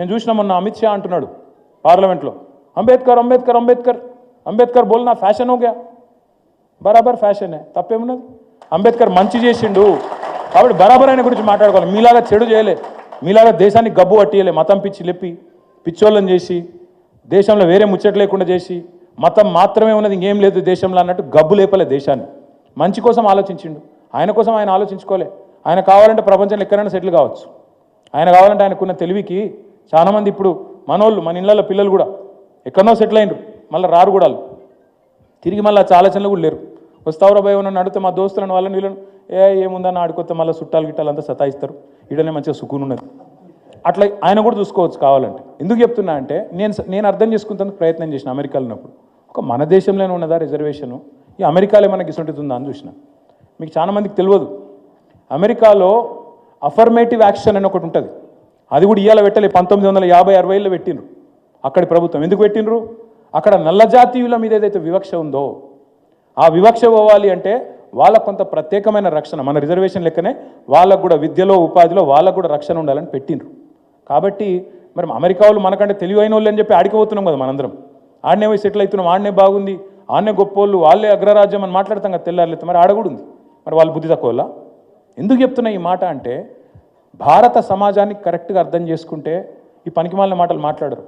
నేను చూసిన మొన్న అమిత్ షా అంటున్నాడు పార్లమెంట్లో అంబేద్కర్ అంబేద్కర్ అంబేద్కర్ అంబేద్కర్ బోల్నా ఫ్యాషన్ హోగా బరాబర్ ఫ్యాషనే తప్పేమున్నది? అంబేద్కర్ మంచి చేసిండు కాబట్టి బరాబర్ ఆయన గురించి మాట్లాడుకోవాలి. మీలాగా చెడు చేయలే మీలాగా దేశాన్ని గబ్బు పట్టియలే మతం పిచ్చి లెప్పి పిచ్చోళ్ళని చేసి దేశంలో వేరే ముచ్చట లేకుండా చేసి మతం మాత్రమే ఉన్నది ఇంకేం లేదు దేశంలో అన్నట్టు గబ్బు లేపలే దేశాన్ని. మంచి కోసం ఆలోచించిండు. ఆయన కోసం ఆయన ఆలోచించుకోలే. ఆయన కావాలంటే ప్రపంచంలో ఎక్కడైనా సెటిల్ కావచ్చు. ఆయన కావాలంటే ఆయనకున్న తెలివికి చాలామంది ఇప్పుడు మనోళ్ళు మన ఇళ్ళల్లో పిల్లలు కూడా ఎక్కడనో సెటిల్ అయినరు మళ్ళీ రారు కూడా వాళ్ళు. తిరిగి మళ్ళీ చాలా ఆలోచనలు కూడా లేరు. వస్తావురా భయ నన్ను అడిగితే మా దోస్తులను వాళ్ళని వీళ్ళని ఏ ఏముందని ఆడుకొస్తే మళ్ళీ చుట్టాలు గిట్టాలు అంతా సతాయిస్తారు. ఈడనే మంచిగా సుకూన్ ఉన్నది. అట్లా ఆయన కూడా చూసుకోవచ్చు కావాలంటే. ఎందుకు చెప్తున్నా అంటే నేను నేను అర్థం చేసుకుంటానికి ప్రయత్నం చేసిన అమెరికాలో ఉన్నప్పుడు. ఒక మన దేశంలోనే ఉన్నదా రిజర్వేషను? ఈ అమెరికాలో మనకి ఇసుంటుంది ఉందా అని చూసిన. మీకు చాలా మందికి తెలియదు. అమెరికాలో అఫర్మేటివ్ యాక్షన్ అని ఒకటి ఉంటుంది. అది కూడా ఇవాళ పెట్టలే పంతొమ్మిది వందల యాభై అరవైలో పెట్టిండ్రు. అక్కడి ప్రభుత్వం ఎందుకు పెట్టిండ్రు? అక్కడ నల్ల జాతీయుల మీద ఏదైతే వివక్ష ఉందో ఆ వివక్ష పోవాలి అంటే వాళ్ళకు కొంత ప్రత్యేకమైన రక్షణ మన రిజర్వేషన్ లెక్కనే వాళ్ళకు కూడా విద్యలో ఉపాధిలో వాళ్ళకు కూడా రక్షణ ఉండాలని పెట్టిండ్రు. కాబట్టి మరి అమెరికా వాళ్ళు మనకంటే తెలివైన వాళ్ళు అని చెప్పి ఆడిపోతున్నాం కదా మనందరం. ఆడనే పోయి సెటిల్ అవుతున్నాం ఆడనే బాగుంది ఆడనే గొప్పోళ్ళు వాళ్ళే అగ్రరాజ్యం అని మాట్లాడతాం కదా తెల్లారులైతే మరి ఆడ కూడా ఉంది. మరి వాళ్ళు బుద్ధి తక్కువ ఎందుకు చెప్తున్నా ఈ మాట అంటే భారత సమాజాన్ని కరెక్ట్గా అర్థం చేసుకుంటే ఈ పనికిమాలిన మాటలు మాట్లాడరు.